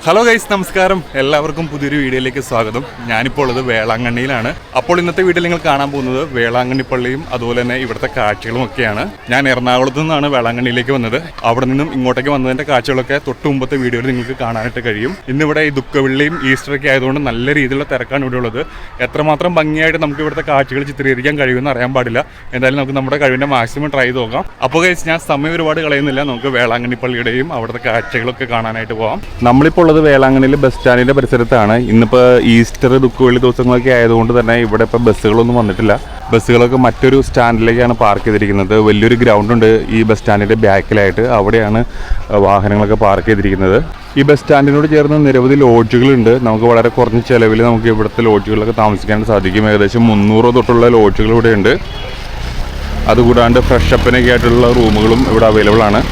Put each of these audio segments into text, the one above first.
Hello guys നമസ്കാരം. എല്ലാവർക്കും പുതിയൊരു വീഡിയോയിലേക്ക് സ്വാഗതം. ഞാനിപ്പോൾ ഉള്ളത് വേളാങ്കണ്ണിയിലാണ്. അപ്പോൾ ഇന്നത്തെ വീഡിയോയിൽ നിങ്ങൾ കാണാൻ പോകുന്നത് വേളാങ്കണ്ണി പള്ളിയും അതുപോലെ തന്നെ ഇവിടുത്തെ കാഴ്ചകളും ഒക്കെയാണ്. ഞാൻ എറണാകുളത്ത് നിന്നാണ് വേളാങ്കണ്ണിയിലേക്ക് വന്നത്. അവിടെ നിന്നും ഇങ്ങോട്ടേക്ക് വന്നതിന്റെ കാഴ്ചകളൊക്കെ തൊട്ട് മുമ്പത്തെ വീഡിയോയിൽ നിങ്ങൾക്ക് കാണാനായിട്ട് കഴിയും. ഇന്നിവിടെ ഈ ദുഃഖവെള്ളിയും ഈസ്റ്ററൊക്കെ ആയതുകൊണ്ട് നല്ല രീതിയിലുള്ള തിരക്കാണ് ഇവിടെ ഉള്ളത്. എത്രമാത്രം ഭംഗിയായിട്ട് നമുക്ക് ഇവിടുത്തെ കാഴ്ചകൾ ചിത്രീകരിക്കാൻ കഴിയുമെന്ന് അറിയാൻ പാടില്ല. എന്തായാലും നമുക്ക് നമ്മുടെ കഴിവിന്റെ മാക്സിമം ട്രൈ ചെയ്ത് നോക്കാം. അപ്പോൾ ഗൈസ് ഞാൻ സമയം ഒരുപാട് കളയുന്നില്ല. നമുക്ക് വേളാങ്കണ്ണി പള്ളിയുടെയും അവിടുത്തെ കാഴ്ചകളൊക്കെ കാണാനായിട്ട് പോകാം നമ്മളിപ്പോൾ ഉള്ളത് വേളാങ്കണ്ണിയിൽ ബസ് സ്റ്റാൻഡിന്റെ പരിസരത്താണ്. ഇന്നിപ്പോൾ ഈസ്റ്റർ ദുഃഖവെള്ളി ദിവസങ്ങളൊക്കെ ആയതുകൊണ്ട് തന്നെ ഇവിടെ ഇപ്പോൾ ബസ്സുകളൊന്നും വന്നിട്ടില്ല. ബസ്സുകളൊക്കെ മറ്റൊരു സ്റ്റാൻഡിലേക്കാണ് പാർക്ക് ചെയ്തിരിക്കുന്നത്. വലിയൊരു ഗ്രൗണ്ട് ഉണ്ട് ഈ ബസ് സ്റ്റാൻഡിന്റെ ബാക്കിലായിട്ട് അവിടെയാണ് വാഹനങ്ങളൊക്കെ പാർക്ക് ചെയ്തിരിക്കുന്നത്. ഈ ബസ് സ്റ്റാൻഡിനോട് ചേർന്ന് നിരവധി ലോഡ്ജുകളുണ്ട് നമുക്ക് വളരെ കുറഞ്ഞ ചിലവിൽ നമുക്ക് ഇവിടുത്തെ ലോഡ്ജുകളിലൊക്കെ താമസിക്കാൻ സാധിക്കും. ഏകദേശം മുന്നൂറ് തൊട്ടുള്ള ലോഡ്ജുകൾ ഇവിടെയുണ്ട്. അതുകൂടാണ്ട് ഫ്രഷ് അപ്പിനൊക്കെ ആയിട്ടുള്ള റൂമുകളും ഇവിടെ അവൈലബിൾ ആണ്.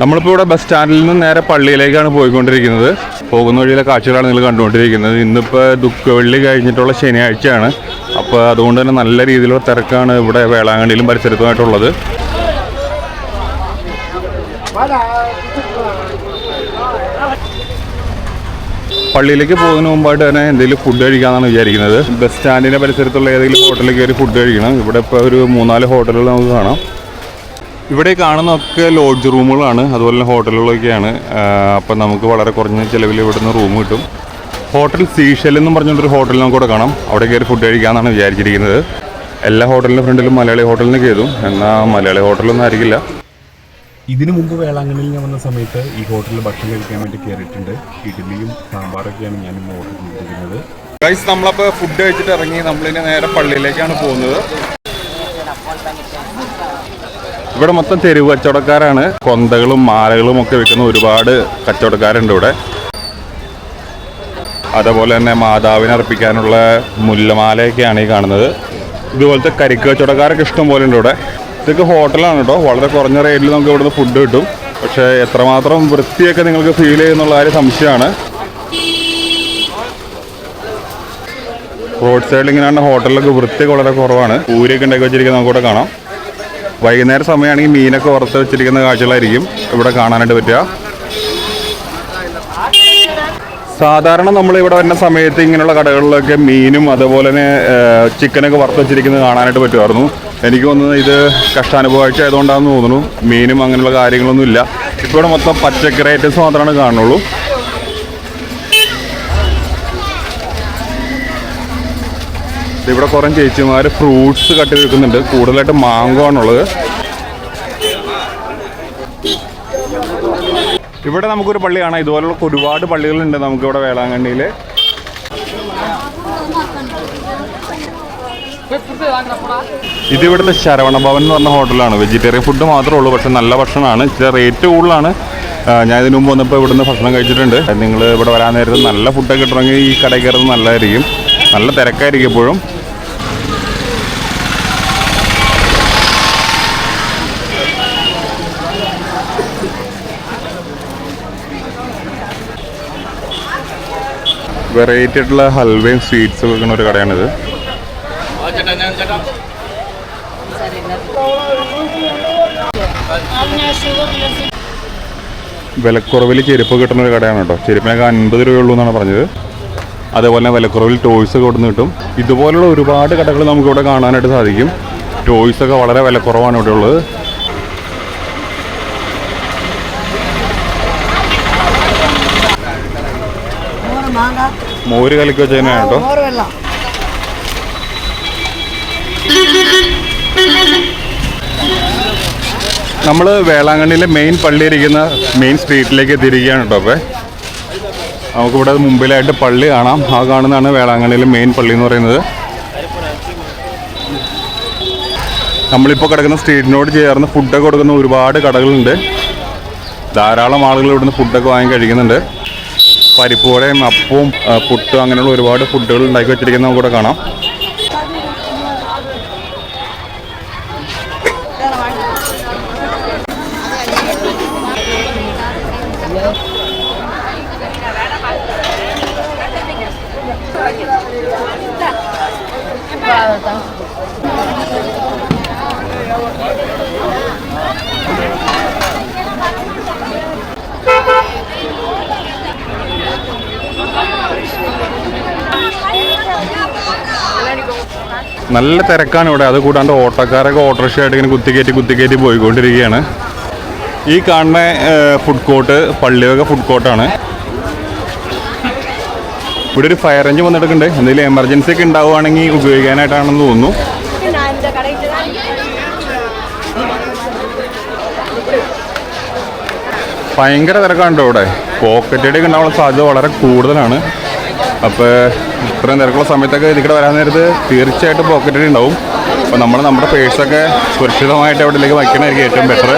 നമ്മളിപ്പോൾ ഇവിടെ ബസ് സ്റ്റാൻഡിൽ നിന്ന് നേരെ പള്ളിയിലേക്കാണ് പോയിക്കൊണ്ടിരിക്കുന്നത്. പോകുന്ന വഴിയിലെ കാഴ്ചകളാണ് നിങ്ങൾ കണ്ടുകൊണ്ടിരിക്കുന്നത്. ഇന്നിപ്പോൾ ദുഃഖവെള്ളി കഴിഞ്ഞിട്ടുള്ള ശനിയാഴ്ചയാണ്. അപ്പോൾ അതുകൊണ്ട് തന്നെ നല്ല രീതിയിലുള്ള തിരക്കാണ് ഇവിടെ വേളാങ്കണ്ണിയിലും പരിസരത്തുമായിട്ടുള്ളത്. പള്ളിയിലേക്ക് പോകുന്നതിന് മുമ്പായിട്ട് തന്നെ എന്തെങ്കിലും ഫുഡ് കഴിക്കാമെന്നാണ് വിചാരിക്കുന്നത്. ബസ് സ്റ്റാൻഡിന്റെ പരിസരത്തുള്ള ഏതെങ്കിലും ഹോട്ടലിൽ കയറി ഫുഡ് കഴിക്കണം. ഇവിടെ ഇപ്പോൾ ഒരു മൂന്നാൽ ഹോട്ടലുകൾ നമുക്ക് കാണാം. ഇവിടെ കാണുന്നതൊക്കെ ലോഡ്ജ് റൂമുകളാണ് അതുപോലെ തന്നെ ഹോട്ടലുകളൊക്കെയാണ് അപ്പം നമുക്ക് വളരെ കുറഞ്ഞ ചിലവിൽ ഇവിടുന്ന് റൂം കിട്ടും. ഹോട്ടൽ സീഷൽ എന്ന് പറഞ്ഞൊരു ഹോട്ടൽ നമുക്ക് ഇവിടെ കാണാം. അവിടെ കയറി ഫുഡ് കഴിക്കാമെന്നാണ് വിചാരിച്ചിരിക്കുന്നത്. എല്ലാ ഹോട്ടലിന്റെ ഫ്രണ്ടിലും മലയാളി ഹോട്ടലിന് കയറും. എന്നാൽ മലയാളി ഹോട്ടലൊന്നും ആയിരിക്കില്ല. ഇതിനു മുമ്പ് വേളാങ്കണ്ണിൽ ഞാൻ വന്ന സമയത്ത് ഈ ഹോട്ടലിൽ ഭക്ഷണം കഴിക്കാൻ വേണ്ടി കയറിയിട്ടുണ്ട്. ഇഡ്ഡലിയും സാമ്പാറൊക്കെയാണ് ഞാൻ ഇന്ന് ഓർഡർ ചെയ്തിരിക്കുന്നത്. ഗൈസ് നമ്മളപ്പോൾ ഫുഡ് കഴിച്ചിട്ട് ഇറങ്ങി. നമ്മളിനെ നേരെ പള്ളിയിലേക്കാണ് പോകുന്നത്. ഇവിടെ മൊത്തം തെരുവ് കച്ചവടക്കാരാണ്. കൊന്തകളും മാലകളും ഒക്കെ വിൽക്കുന്ന ഒരുപാട് കച്ചവടക്കാരുണ്ട് ഇവിടെ. അതേപോലെ തന്നെ മാതാവിനെ അർപ്പിക്കാനുള്ള മുല്ലമാലയൊക്കെയാണ് ഈ കാണുന്നത്. ഇതുപോലത്തെ കരിക്ക് കച്ചവടക്കാരൊക്കെ ഇഷ്ടം പോലെ ഉണ്ട് ഇവിടെ. ഇതൊക്കെ ഹോട്ടലാണ് കേട്ടോ. വളരെ കുറഞ്ഞ റേറ്റിൽ നമുക്ക് ഇവിടുന്ന് ഫുഡ് കിട്ടും. പക്ഷേ എത്രമാത്രം വൃത്തിയൊക്കെ നിങ്ങൾക്ക് ഫീൽ ചെയ്യുന്നുള്ള കാര്യം സംശയമാണ്. റോഡ് സൈഡിൽ ഇങ്ങനെയാണ് ഹോട്ടലിലൊക്കെ വൃത്തിയൊക്കെ വളരെ കുറവാണ്. പൂരിയൊക്കെ ഉണ്ടാക്കി വെച്ചിരിക്കുന്നത് നമുക്കിവിടെ കാണാം. വൈകുന്നേര സമയമാണെങ്കിൽ മീനൊക്കെ വറുത്ത് വെച്ചിരിക്കുന്ന കാഴ്ചകളായിരിക്കും ഇവിടെ കാണാനായിട്ട് പറ്റുക. സാധാരണ നമ്മൾ ഇവിടെ വരുന്ന സമയത്ത് ഇങ്ങനെയുള്ള കടകളിലൊക്കെ മീനും അതുപോലെ തന്നെ ചിക്കനൊക്കെ വറുത്ത് വെച്ചിരിക്കുന്നത് കാണാനായിട്ട് പറ്റുമായിരുന്നു. എനിക്ക് തോന്നുന്നത് ഇത് കഷ്ടാനുഭവമാഴ്ച ആയതുകൊണ്ടാണെന്ന് തോന്നുന്നു. മീനും അങ്ങനെയുള്ള കാര്യങ്ങളൊന്നും ഇല്ല ഇപ്പോൾ മൊത്തം പച്ചക്കറി ഐറ്റംസ് മാത്രമാണ് കാണുള്ളൂ ഇവിടെ കുറേ ചേച്ചിമാർ ഫ്രൂട്ട്സ് കട്ടി വെക്കുന്നുണ്ട് കൂടുതലായിട്ട് മാങ്കോ ആണുള്ളത്. ഇവിടെ നമുക്കൊരു പള്ളി കാണാം ഇതുപോലുള്ള ഒരുപാട് പള്ളികളുണ്ട് നമുക്കിവിടെ വേളാങ്കണ്ണിയിൽ ഇത് ഇവിടുത്തെ ശരവണ ഭവൻ എന്ന് പറഞ്ഞ ഹോട്ടലാണ്. വെജിറ്റേറിയൻ ഫുഡ് മാത്രമേ ഉള്ളൂ പക്ഷെ നല്ല ഭക്ഷണമാണ്. ഇച്ചിരി റേറ്റ് കൂടുതലാണ്. ഞാൻ ഇതിനു മുമ്പ് വന്നപ്പോൾ ഇവിടുന്ന് ഭക്ഷണം കഴിച്ചിട്ടുണ്ട്. നിങ്ങൾ ഇവിടെ വരാൻ നേരത്ത് നല്ല ഫുഡൊക്കെ കിട്ടണമെങ്കിൽ ഈ കടയിൽ കയറുന്നത് നല്ലതായിരിക്കും. നല്ല തിരക്കായിരിക്കും എപ്പോഴും. വെറൈറ്റി ആയിട്ടുള്ള ഹൽവയും സ്വീറ്റ്സും വെക്കുന്ന ഒരു കടയാണിത്. വിലക്കുറവിൽ ചെരുപ്പ് കിട്ടുന്ന ഒരു കടയാണ് കേട്ടോ. ചെരുപ്പിനൊക്കെ അൻപത് രൂപയുള്ളൂ എന്നാണ് പറഞ്ഞത്. അതേപോലെ തന്നെ വിലക്കുറവിൽ ടോയ്സ് ഒക്കെ കൊടുന്ന് കിട്ടും. ഇതുപോലുള്ള ഒരുപാട് കടകൾ നമുക്കിവിടെ കാണാനായിട്ട് സാധിക്കും. ടോയ്സ് ഒക്കെ വളരെ വിലക്കുറവാണ് ഇവിടെ ഉള്ളത് മോര് മാങ്ങ. മോര് കലക്കി കേട്ടോ. മോര് വെള്ളം. നമ്മൾ വേളാങ്കണ്ണിയിലെ മെയിൻ പള്ളി ഇരിക്കുന്ന മെയിൻ സ്ട്രീറ്റിലേക്ക് എത്തിയിരിക്കുകയാണ് കേട്ടോ അപ്പോൾ നമുക്കിവിടെ മുമ്പിലായിട്ട് പള്ളി കാണാം. ആ കാണുന്നതാണ് വേളാങ്കണ്ണിയിലെ മെയിൻ പള്ളി എന്ന് പറയുന്നത്. നമ്മളിപ്പോൾ കിടക്കുന്ന സ്ട്രീറ്റിനോട് ചേർന്ന് ഫുഡൊക്കെ കൊടുക്കുന്ന ഒരുപാട് കടകളുണ്ട്. ധാരാളം ആളുകൾ ഇവിടുന്ന് ഫുഡൊക്കെ വാങ്ങി കഴിക്കുന്നുണ്ട്. പരിപ്പുവടയും അപ്പവും പുട്ടും അങ്ങനെയുള്ള ഒരുപാട് ഫുഡുകൾ ഉണ്ടാക്കി വെച്ചിരിക്കുന്നത് നമുക്കിവിടെ കാണാം. നല്ല തിരക്കാണ് ഇവിടെ. അത് കൂടാണ്ട് ഓട്ടോക്കാരൊക്കെ ഓട്ടോറിക്ഷയായിട്ട് ഇങ്ങനെ കുത്തിക്കയറ്റി കുത്തിക്കയറ്റി പോയിക്കൊണ്ടിരിക്കുകയാണ്. ഈ കാണുന്ന ഫുഡ് കോർട്ട് പള്ളിയൊക്കെ ഫുഡ് കോർട്ടാണ് ഇവിടെ ഒരു ഫയർ എഞ്ചിൻ വന്നിട്ടുണ്ട് എന്തെങ്കിലും എമർജൻസി ഒക്കെ ഉണ്ടാവുകയാണെങ്കിൽ ഉപയോഗിക്കാനായിട്ടാണെന്ന് തോന്നുന്നു. ഭയങ്കര തിരക്കാണ്ടോ ഇവിടെ. പോക്കറ്റടി ഒക്കെ ഉണ്ടാവാനുള്ള സാധ്യത വളരെ കൂടുതലാണ്. അപ്പോൾ ഇത്രയും തിരക്കുള്ള സമയത്തൊക്കെ ഇതിക്കടെ വരാൻ നേരത്ത് തീർച്ചയായിട്ടും പോക്കറ്റ് അടി ഉണ്ടാവും. അപ്പോൾ നമ്മൾ നമ്മുടെ പേഴ്സൊക്കെ സുരക്ഷിതമായിട്ട് എവിടെയിലേക്ക് വയ്ക്കണമായിരിക്കും ഏറ്റവും ബെറ്റർ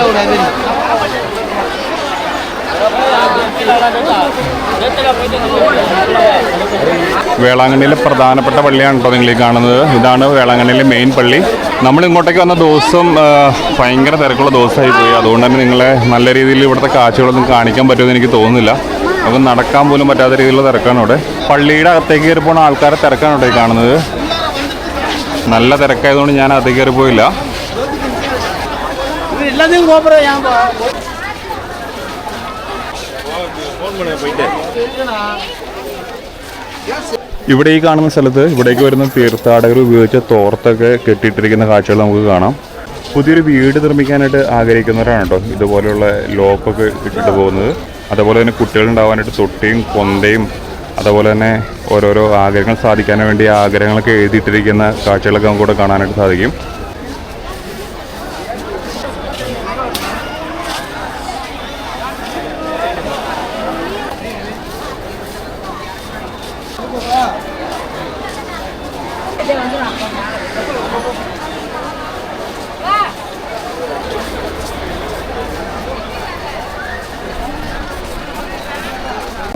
വേളാങ്കണ്ണിയിലെ പ്രധാനപ്പെട്ട പള്ളിയാണ് കേട്ടോ നിങ്ങൾ ഈ കാണുന്നത്. ഇതാണ് വേളാങ്കണ്ണിയിലെ മെയിൻ പള്ളി. നമ്മൾ ഇങ്ങോട്ടേക്ക് വന്ന ദിവസം ഭയങ്കര തിരക്കുള്ള ദിവസമായി പോയി അതുകൊണ്ട് തന്നെ നിങ്ങളെ നല്ല രീതിയിൽ ഇവിടുത്തെ കാഴ്ചകളൊന്നും കാണിക്കാൻ പറ്റുമെന്ന് എനിക്ക് തോന്നുന്നില്ല. അപ്പം നടക്കാൻ പോലും പറ്റാത്ത രീതിയിലുള്ള തിരക്കാണ് ഇവിടെ പള്ളിയുടെ അകത്തേക്ക് കയറി പോകുന്ന ആൾക്കാരെ തിരക്കാണ് ഇവിടെ കാണുന്നത്. നല്ല തിരക്കായതുകൊണ്ട് ഞാൻ അകത്തേക്ക് കയറി പോയില്ല. ഇവിടെ ഈ കാണുന്ന സ്ഥലത്ത് ഇവിടേക്ക് വരുന്ന തീർത്ഥാടകർ ഉപയോഗിച്ച തോർത്തൊക്കെ കെട്ടിയിട്ടിരിക്കുന്ന കാഴ്ചകൾ നമുക്ക് കാണാം. പുതിയൊരു വീട് നിർമ്മിക്കാനായിട്ട് ആഗ്രഹിക്കുന്നവരാണ് കേട്ടോ ഇതുപോലെയുള്ള ലോപ്പൊക്കെ ഇട്ടിട്ട് പോകുന്നത്. അതുപോലെ തന്നെ കുട്ടികളുണ്ടാവാനായിട്ട് തൊട്ടിയും കൊന്തയും അതുപോലെ തന്നെ ഓരോരോ ആഗ്രഹങ്ങൾ സാധിക്കാൻ വേണ്ടി ആഗ്രഹങ്ങളൊക്കെ എഴുതിയിട്ടിരിക്കുന്ന കാഴ്ചകളൊക്കെ നമുക്ക് ഇവിടെ കാണാനായിട്ട് സാധിക്കും.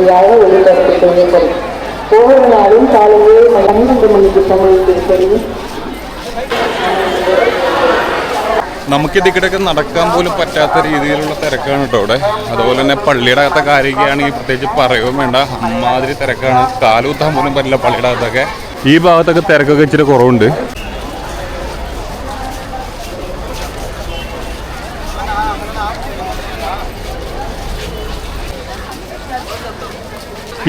யாக ஒளிபரப்பு ஒவ்வொரு நாளும் காலையே பன்னெண்டு மணிக்கு சமயத்தின்படி നമുക്ക് ഇതിക്കിടക്ക് നടക്കാൻ പോലും പറ്റാത്ത രീതിയിലുള്ള തിരക്കാണ് കേട്ടോ ഇവിടെ അതുപോലെ തന്നെ പള്ളിയുടെ അകത്തെ കാര്യമൊക്കെയാണെങ്കിൽ പ്രത്യേകിച്ച് പറയുകയും വേണ്ട അമ്മാതിരി തിരക്കാണ് കാലുകുത്താൻ പോലും പറ്റില്ല പള്ളിയുടെ അകത്തൊക്കെ ഈ ഭാഗത്തൊക്കെ തിരക്കൊക്കെ ഇച്ചിരി കുറവുണ്ട്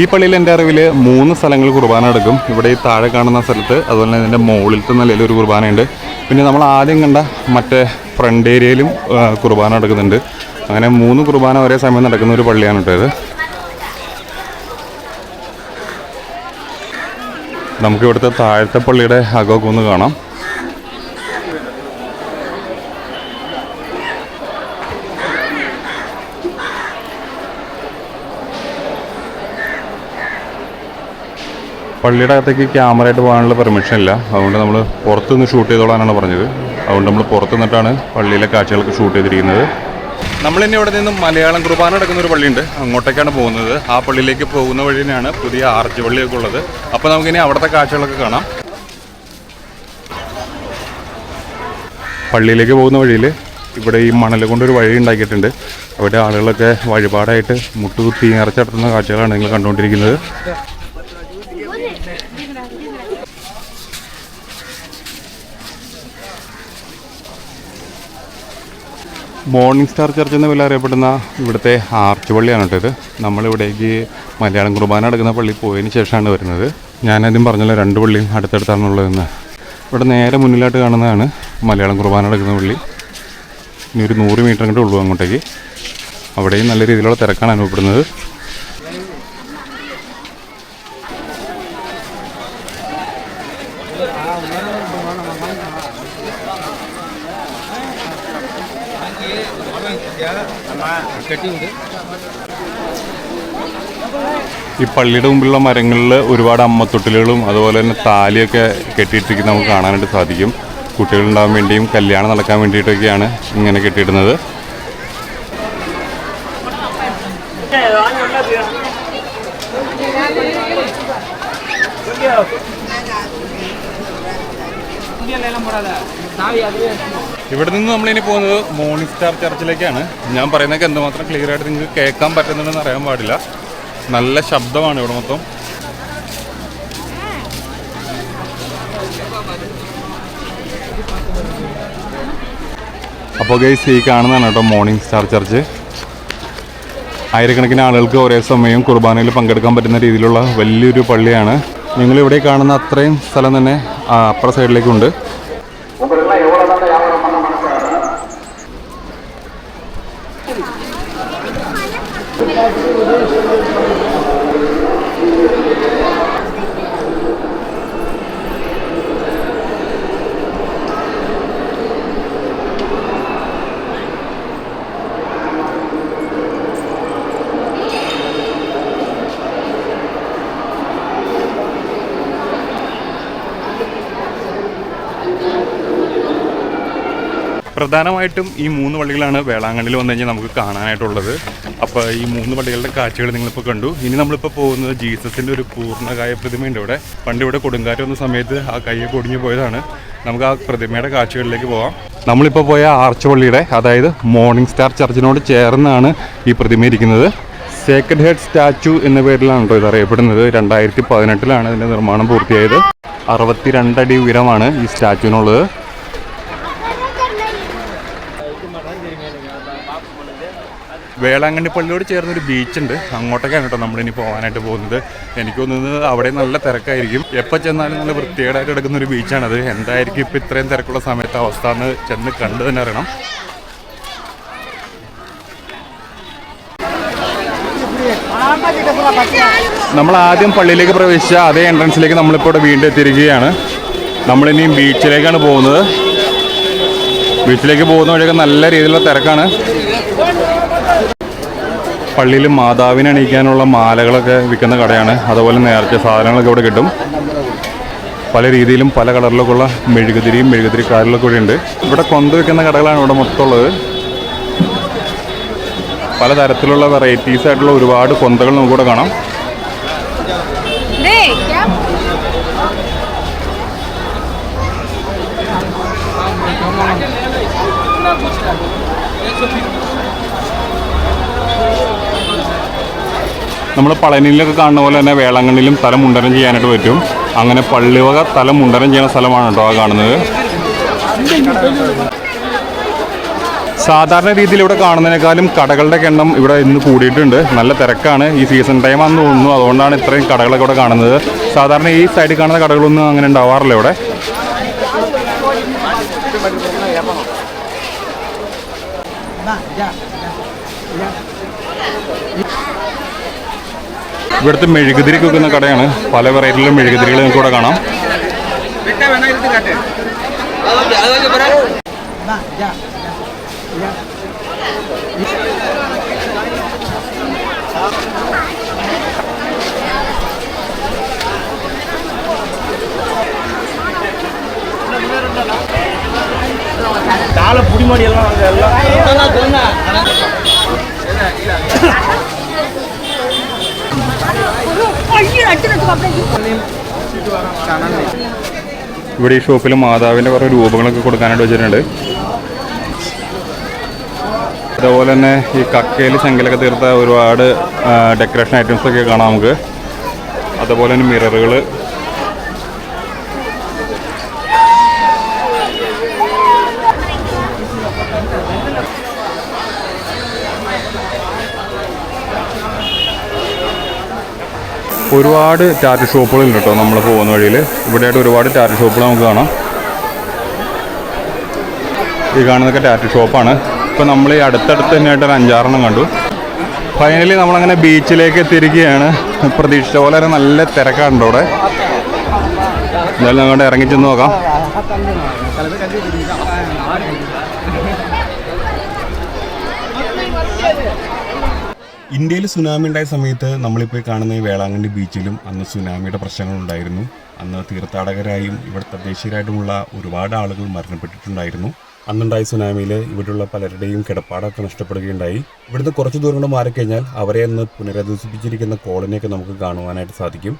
ഈ പള്ളിയിൽ എന്റെ അറിവിൽ മൂന്ന് സ്ഥലങ്ങൾ കുർബാന എടുക്കും ഇവിടെ ഈ താഴെ കാണുന്ന സ്ഥലത്ത് അതുപോലെ തന്നെ ഇതിന്റെ മുകളിലത്തെ നിലയിൽ ഒരു കുർബാനയുണ്ട്. പിന്നെ നമ്മൾ ആദ്യം കണ്ട മറ്റേ ഫ്രണ്ട് ഏരിയയിലും കുർബാന നടക്കുന്നുണ്ട്. അങ്ങനെ മൂന്ന് കുർബാന ഒരേ സമയം നടക്കുന്ന ഒരു പള്ളിയാണ് ഇത്. നമുക്ക് ഇവിടുത്തെ താഴത്തെ പള്ളിയുടെ അകമൊക്കെ ഒന്ന് കാണാം. പള്ളിയുടെ അകത്തേക്ക് ക്യാമറ ആയിട്ട് പോകാനുള്ള പെർമിഷൻ ഇല്ല. അതുകൊണ്ട് നമ്മൾ പുറത്തുനിന്ന് ഷൂട്ട് ചെയ്തോളാനാണ് പറഞ്ഞത്. അതുകൊണ്ട് നമ്മൾ പുറത്തു നിന്നിട്ടാണ് പള്ളിയിലെ കാഴ്ചകളൊക്കെ ഷൂട്ട് ചെയ്തിരിക്കുന്നത്. നമ്മൾ ഇനി ഇവിടെ നിന്നും മലയാളം കുർബാന നടക്കുന്ന ഒരു പള്ളിയുണ്ട്. അങ്ങോട്ടേക്കാണ് പോകുന്നത്. ആ പള്ളിയിലേക്ക് പോകുന്ന വഴി തന്നെയാണ് പുതിയ ആർച്ച് പള്ളിയൊക്കെ ഉള്ളത്. അപ്പോൾ നമുക്കിനി അവിടുത്തെ കാഴ്ചകളൊക്കെ കാണാം. പള്ളിയിലേക്ക് പോകുന്ന വഴിയിൽ ഇവിടെ ഈ മണൽ കൊണ്ടൊരു വഴി ഉണ്ടാക്കിയിട്ടുണ്ട്. അവിടെ ആളുകളൊക്കെ വഴിപാടായിട്ട് മുട്ടുകുത്തി ഇറച്ചടത്തുന്ന കാഴ്ചകളാണ് നിങ്ങൾ കണ്ടുകൊണ്ടിരിക്കുന്നത്. മോർണിംഗ് സ്റ്റാർ ചർച്ച് എന്ന പേരിൽ അറിയപ്പെടുന്ന ഇവിടുത്തെ ആർച്ച് പള്ളിയാണ് കേട്ടോ ഇത്. നമ്മളിവിടേക്ക് മലയാളം കുർബാന നടക്കുന്ന പള്ളി പോയതിന് ശേഷമാണ് വരുന്നത്. ഞാനാദ്യം പറഞ്ഞല്ലോ രണ്ട് പള്ളിയും അടുത്തടുത്താണുള്ളതെന്ന്. ഇവിടെ നേരെ മുന്നിലായിട്ട് കാണുന്നതാണ് മലയാളം കുർബാന നടക്കുന്ന പള്ളി. ഇനി ഒരു നൂറ് മീറ്റർ അങ്ങോട്ട് ഉള്ളൂ അങ്ങോട്ടേക്ക്. അവിടെയും നല്ല രീതിയിലുള്ള തിരക്കാണ് അനുഭവപ്പെടുന്നത്. ഈ പള്ളിയുടെ മുമ്പിലുള്ള മരങ്ങളിൽ ഒരുപാട് അമ്മത്തൊട്ടിലുകളും അതുപോലെ തന്നെ താലിയൊക്കെ കെട്ടിയിട്ടിരിക്കുന്ന നമുക്ക് കാണാനായിട്ട് സാധിക്കും കുട്ടികളുണ്ടാകാൻ വേണ്ടിയും കല്യാണം നടക്കാൻ വേണ്ടിയിട്ടൊക്കെയാണ് ഇങ്ങനെ കെട്ടിയിടുന്നത് ഇവിടെ നിന്ന് നമ്മളിനി പോകുന്നത് മോർണിംഗ് സ്റ്റാർ ചർച്ചിലേക്കാണ് ഞാൻ പറയുന്നതൊക്കെ എന്തുമാത്രം ക്ലിയർ ആയിട്ട് നിങ്ങൾക്ക് കേൾക്കാൻ പറ്റുന്നുണ്ടെന്ന് അറിയാൻ പാടില്ല. നല്ല ശബ്ദമാണ് ഇവിടെ മൊത്തം. അപ്പോൾ ഗൈസ് ഈ കാണുന്നതാണ് കേട്ടോ മോർണിംഗ് സ്റ്റാർ ചർച്ച് ആയിരക്കണക്കിന് ആളുകൾക്ക് ഒരേ സമയം കുർബാനയിൽ പങ്കെടുക്കാൻ പറ്റുന്ന രീതിയിലുള്ള വലിയൊരു പള്ളിയാണ്. നിങ്ങളിവിടെ കാണുന്ന അത്രയും സ്ഥലം തന്നെ അപ്പുറ സൈഡിലേക്കുണ്ട് Thank you. പ്രധാനമായിട്ടും ഈ മൂന്ന് പള്ളികളാണ് വേളാങ്കണ്ണിൽ വന്നു കഴിഞ്ഞാൽ നമുക്ക് കാണാനായിട്ടുള്ളത്. അപ്പോൾ ഈ മൂന്ന് പള്ളികളുടെ കാഴ്ചകൾ നിങ്ങളിപ്പോൾ കണ്ടു. ഇനി നമ്മളിപ്പോൾ പോകുന്നത് ജീസസിന്റെ ഒരു പൂർണകായ പ്രതിമയുണ്ട് ഇവിടെ. പണ്ട് ഇവിടെ കൊടുങ്കാറ്റ് വന്ന സമയത്ത് ആ കയ്യെ കൊടിഞ്ഞു പോയതാണ്. നമുക്ക് ആ പ്രതിമയുടെ കാഴ്ചകളിലേക്ക് പോകാം നമ്മളിപ്പോൾ പോയ ആർച്ച് പള്ളിയുടെ അതായത് മോർണിംഗ് സ്റ്റാർ ചർച്ചിനോട് ചേർന്നാണ് ഈ പ്രതിമ ഇരിക്കുന്നത്. സേക്രഡ് ഹെഡ് സ്റ്റാച്ചു എന്ന പേരിലാണ് കേട്ടോ ഇത് അറിയപ്പെടുന്നത് രണ്ടായിരത്തി പതിനെട്ടിലാണ് ഇതിന്റെ നിർമ്മാണം പൂർത്തിയായത്. അറുപത്തിരണ്ടടി ഉയരമാണ് ഈ സ്റ്റാച്ചുവിനുള്ളത് വേളാങ്കണ്ണി പള്ളിയോട് ചേർന്നൊരു ബീച്ചുണ്ട്. അങ്ങോട്ടൊക്കെയാണ് കേട്ടോ നമ്മളിനി പോകാനായിട്ട് പോകുന്നത്. എനിക്ക് തോന്നുന്നത് അവിടെ നല്ല തിരക്കായിരിക്കും. എപ്പോൾ ചെന്നാലും നല്ല വൃത്തികേടായിട്ട് കിടക്കുന്ന ഒരു ബീച്ചാണത്. എന്തായിരിക്കും ഇപ്പോൾ ഇത്രയും തിരക്കുള്ള സമയത്ത് അവസ്ഥ എന്ന് ചെന്ന് കണ്ടു തന്നെ അറിയണം. നമ്മൾ ആദ്യം പള്ളിയിലേക്ക് പ്രവേശിച്ച അതേ എൻട്രൻസിലേക്ക് നമ്മളിപ്പോൾ ഇവിടെ വീണ്ടും എത്തിയിരിക്കുകയാണ്. നമ്മളിനിയും ബീച്ചിലേക്കാണ് പോകുന്നത്. ബീച്ചിലേക്ക് പോകുന്ന വഴിയൊക്കെ നല്ല രീതിയിലുള്ള തിരക്കാണ്. പള്ളിയിൽ മാതാവിനെ അണിയിക്കാനുള്ള മാലകളൊക്കെ വിൽക്കുന്ന കടയാണ് അതുപോലെ നേർച്ച സാധനങ്ങളൊക്കെ ഇവിടെ കിട്ടും പല രീതിയിലും പല കളറിലൊക്കെ ഉള്ള മെഴുകുതിരിയും മെഴുകുതിരിക്കാരിലൊക്കെ ഇവിടെ ഉണ്ട് ഇവിടെ കൊന്ത വിൽക്കുന്ന കടകളാണ് ഇവിടെ മൊത്തമുള്ളത് പലതരത്തിലുള്ള വെറൈറ്റീസ് ആയിട്ടുള്ള ഒരുപാട് കൊന്തകൾ നമുക്കിവിടെ കാണാം 네, क्या നമ്മൾ പളനിയിലൊക്കെ കാണുന്ന പോലെ തന്നെ വേളാങ്കണ്ണിലും തല മുണ്ടനം ചെയ്യാനായിട്ട് പറ്റും. അങ്ങനെ പള്ളിവക തല മുണ്ടനം ചെയ്യുന്ന സ്ഥലമാണ് കേട്ടോ ആ കാണുന്നത്. സാധാരണ രീതിയിൽ ഇവിടെ കാണുന്നതിനേക്കാളും കടകളുടെ എണ്ണം ഇവിടെ ഇന്ന് കൂടിയിട്ടുണ്ട്. നല്ല തിരക്കാണ്. ഈ സീസൺ ടൈം ആണെന്ന് തോന്നുന്നു. അതുകൊണ്ടാണ് ഇത്രയും കടകളൊക്കെ ഇവിടെ കാണുന്നത്. സാധാരണ ഈ സൈഡിൽ കാണുന്ന കടകളൊന്നും അങ്ങനെ ഉണ്ടാവാറില്ല ഇവിടെ. ഇവിടുത്തെ മെഴുകുതിരി കൊക്കുന്ന കടയാണ്. പല വെറൈറ്റിയിലും മെഴുകുതിരികൾ നിങ്ങൾക്ക് ഇവിടെ കാണാം. ഇവിടെ ഈ ഷോപ്പിൽ മാതാവിന്റെ കുറേ രൂപങ്ങളൊക്കെ കൊടുക്കാനായിട്ട് വെച്ചിട്ടുണ്ട്. അതുപോലെ തന്നെ ഈ കക്കയിൽ ശങ്കലൊക്കെ തീർത്ത ഒരുപാട് ഡെക്കറേഷൻ ഐറ്റംസ് ഒക്കെ കാണാം നമുക്ക്. അതുപോലെ തന്നെ മിററുകൾ ഒരുപാട് ടാറ്റ ഷോപ്പുകളുണ്ട് കേട്ടോ നമ്മൾ പോകുന്ന വഴിയിൽ ഇവിടെയായിട്ട് ഒരുപാട് ടാറ്റ ഷോപ്പുകൾ നമുക്ക് കാണാം. ഈ കാണുന്നതൊക്കെ ടാറ്റ ഷോപ്പാണ് ഇപ്പം നമ്മൾ ഈ അടുത്തടുത്ത് തന്നെയായിട്ട് ഒരു അഞ്ചാറെണ്ണം കണ്ടു. ഫൈനലി നമ്മളങ്ങനെ ബീച്ചിലേക്ക് എത്തിയിരിക്കുകയാണ്. പ്രതീക്ഷിച്ച പോലെ നല്ല തിരക്കാണുണ്ട് അവിടെ. എന്തായാലും അങ്ങോട്ട് ഇറങ്ങിച്ചെന്ന് നോക്കാം. ഇന്ത്യയിൽ സുനാമി ഉണ്ടായ സമയത്ത് നമ്മളിപ്പോൾ കാണുന്ന ഈ വേളാങ്കണ്ണി ബീച്ചിലും അന്ന് സുനാമിയുടെ പ്രശ്നങ്ങളുണ്ടായിരുന്നു. അന്ന് തീർത്ഥാടകരായും ഇവിടെ തദ്ദേശീയരായിട്ടുമുള്ള ഒരുപാട് ആളുകൾ മരണപ്പെട്ടിട്ടുണ്ടായിരുന്നു. അന്നുണ്ടായ സുനാമിയിൽ ഇവിടെയുള്ള പലരുടെയും കിടപ്പാടൊക്കെ നഷ്ടപ്പെടുകയുണ്ടായി. ഇവിടുന്ന് കുറച്ച് ദൂരം കൊണ്ട് മാറിക്കഴിഞ്ഞാൽ അവരെ അന്ന് പുനരധിവസിപ്പിച്ചിരിക്കുന്ന കോളനിയൊക്കെ നമുക്ക് കാണുവാനായിട്ട് സാധിക്കും.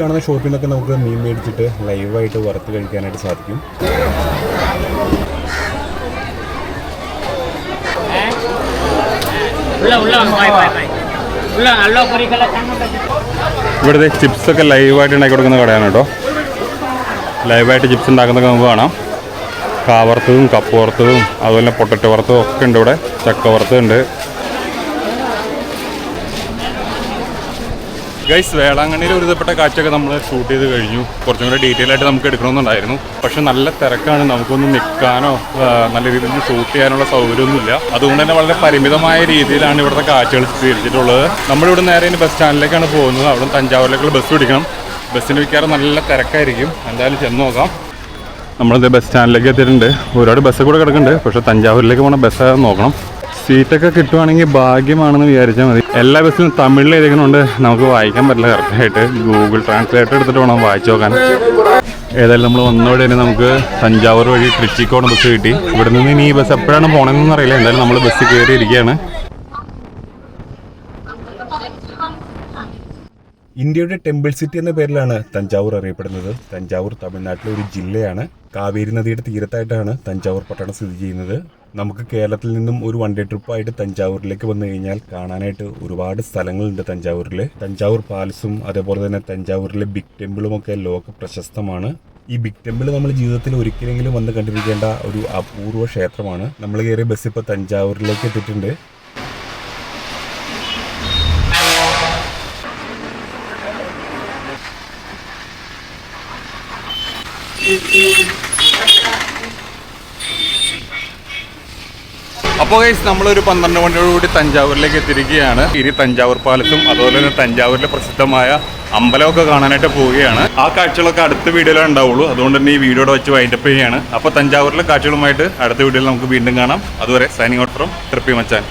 കാണുന്ന ഷോപ്പിൽ നിന്നൊക്കെ നമുക്ക് മീൻ മേടിച്ചിട്ട് ലൈവായിട്ട് വറുത്ത് കഴിക്കാനായിട്ട് സാധിക്കും. ഇവിടുത്തെ ചിപ്സ് ഒക്കെ ലൈവായിട്ട് ഉണ്ടാക്കി കൊടുക്കുന്ന കടയാണ് കേട്ടോ. ലൈവായിട്ട് ചിപ്സ് ഉണ്ടാക്കുന്നതൊക്കെ നമുക്ക് കാണാം. കാവറുത്തതും കപ്പ് വറുത്തതും അതുപോലെ പൊട്ടറ്റ വറുത്തതും ഒക്കെ ഉണ്ട് ഇവിടെ. ചക്ക വറുത്തുണ്ട് ഗൈസ് വേളാങ്കണ്ണിയിൽ ഒരുതപ്പെട്ട കാഴ്ചയൊക്കെ നമ്മൾ ഷൂട്ട് ചെയ്ത് കഴിഞ്ഞു. കുറച്ചും കൂടെ ഡീറ്റെയിൽ ആയിട്ട് നമുക്ക് എടുക്കണമെന്നുണ്ടായിരുന്നു. പക്ഷെ നല്ല തിരക്കാണ്. നമുക്കൊന്നും നിൽക്കാനോ നല്ല രീതിയിൽ ഷൂട്ട് ചെയ്യാനുള്ള സൗകര്യമൊന്നുമില്ല. അതുകൊണ്ട് തന്നെ വളരെ പരിമിതമായ രീതിയിലാണ് ഇവിടുത്തെ കാഴ്ചകൾ നമ്മൾ നമ്മളിവിടെ നേരെ ഇനി ബസ് സ്റ്റാൻഡിലേക്കാണ് പോകുന്നത്. അവിടെ തഞ്ചാവൂരിലേക്കുള്ള ബസ് പിടിക്കണം. ബസ്സിന് മിക്കാറും നല്ല തിരക്കായിരിക്കും. എന്തായാലും ചെന്ന് നോക്കാം. നമ്മളിത് ബസ് സ്റ്റാൻഡിലേക്ക് എത്തിയിട്ടുണ്ട്. ഒരുപാട് ബസ്സൊക്കെ കൂടെ കിടക്കുന്നുണ്ട്. പക്ഷെ തഞ്ചാവൂരിലേക്ക് പോകണ ബസ് നോക്കണം. സീറ്റൊക്കെ കിട്ടുവാണെങ്കിൽ ഭാഗ്യമാണെന്ന് വിചാരിച്ചാൽ മതി. എല്ലാ ബസ്സിലും തമിഴിൽ എഴുതിക്കണോണ്ട് നമുക്ക് വായിക്കാൻ പറ്റില്ല കറക്റ്റായിട്ട് ഗൂഗിൾ ട്രാൻസ്ലേറ്റർ എടുത്തിട്ട് വേണം വായിച്ചു നോക്കാൻ. ഏതായാലും നമ്മൾ വന്നവിടെ തന്നെ നമുക്ക് തഞ്ചാവൂർ വഴി ട്രിച്ചിക്കോട് ബസ് കിട്ടി. ഇവിടെ നിന്ന് ഇനി ഈ ബസ് എപ്പോഴാണ് പോകണമെന്നൊന്നും അറിയില്ല. എന്തായാലും നമ്മൾ ബസ് കയറിയിരിക്കുകയാണ്. ഇന്ത്യയുടെ ടെമ്പിൾ സിറ്റി എന്ന പേരിലാണ് തഞ്ചാവൂർ അറിയപ്പെടുന്നത്. തഞ്ചാവൂർ തമിഴ്നാട്ടിലെ ഒരു ജില്ലയാണ്. കാവേരി നദിയുടെ തീരത്തായിട്ടാണ് തഞ്ചാവൂർ പട്ടണം സ്ഥിതി ചെയ്യുന്നത്. നമുക്ക് കേരളത്തിൽ നിന്നും ഒരു വൺ ഡേ ട്രിപ്പായിട്ട് തഞ്ചാവൂരിലേക്ക് വന്നു കഴിഞ്ഞാൽ കാണാനായിട്ട് ഒരുപാട് സ്ഥലങ്ങളുണ്ട് തഞ്ചാവൂരിൽ തഞ്ചാവൂർ പാലസും അതേപോലെ തന്നെ തഞ്ചാവൂരിലെ ബിഗ് ടെമ്പിളും ഒക്കെ ലോക പ്രശസ്തമാണ്. ഈ ബിഗ് ടെമ്പിൾ നമ്മൾ ജീവിതത്തിൽ ഒരിക്കലെങ്കിലും വന്ന് കണ്ടിരിക്കേണ്ട ഒരു അപൂർവ ക്ഷേത്രമാണ്. നമ്മൾ കയറിയ ബസ് ഇപ്പോൾ തഞ്ചാവൂരിലേക്ക് എത്തിയിട്ടുണ്ട്. അപ്പോൾ ഗൈസ് നമ്മളൊരു പന്ത്രണ്ട് മണിയോടുകൂടി തഞ്ചാവൂരിലേക്ക് എത്തിയിരിക്കുകയാണ്. ഇനി തഞ്ചാവൂർ പാലസും അതുപോലെ തന്നെ തഞ്ചാവൂരിലെ പ്രസിദ്ധമായ അമ്പലമൊക്കെ കാണാനായിട്ട് പോവുകയാണ്. ആ കാഴ്ചകളൊക്കെ അടുത്ത വീഡിയോയിലേ ഉണ്ടാവുള്ളൂ. അതുകൊണ്ട് തന്നെ ഈ വീഡിയോടെ വെച്ച് വൈൻഡപ്പ് ചെയ്യുകയാണ്. അപ്പോൾ തഞ്ചാവൂരിലെ കാഴ്ചകളുമായിട്ട് അടുത്ത വീഡിയോയിൽ നമുക്ക് വീണ്ടും കാണാം. അതുവരെ signing out from trippy Machan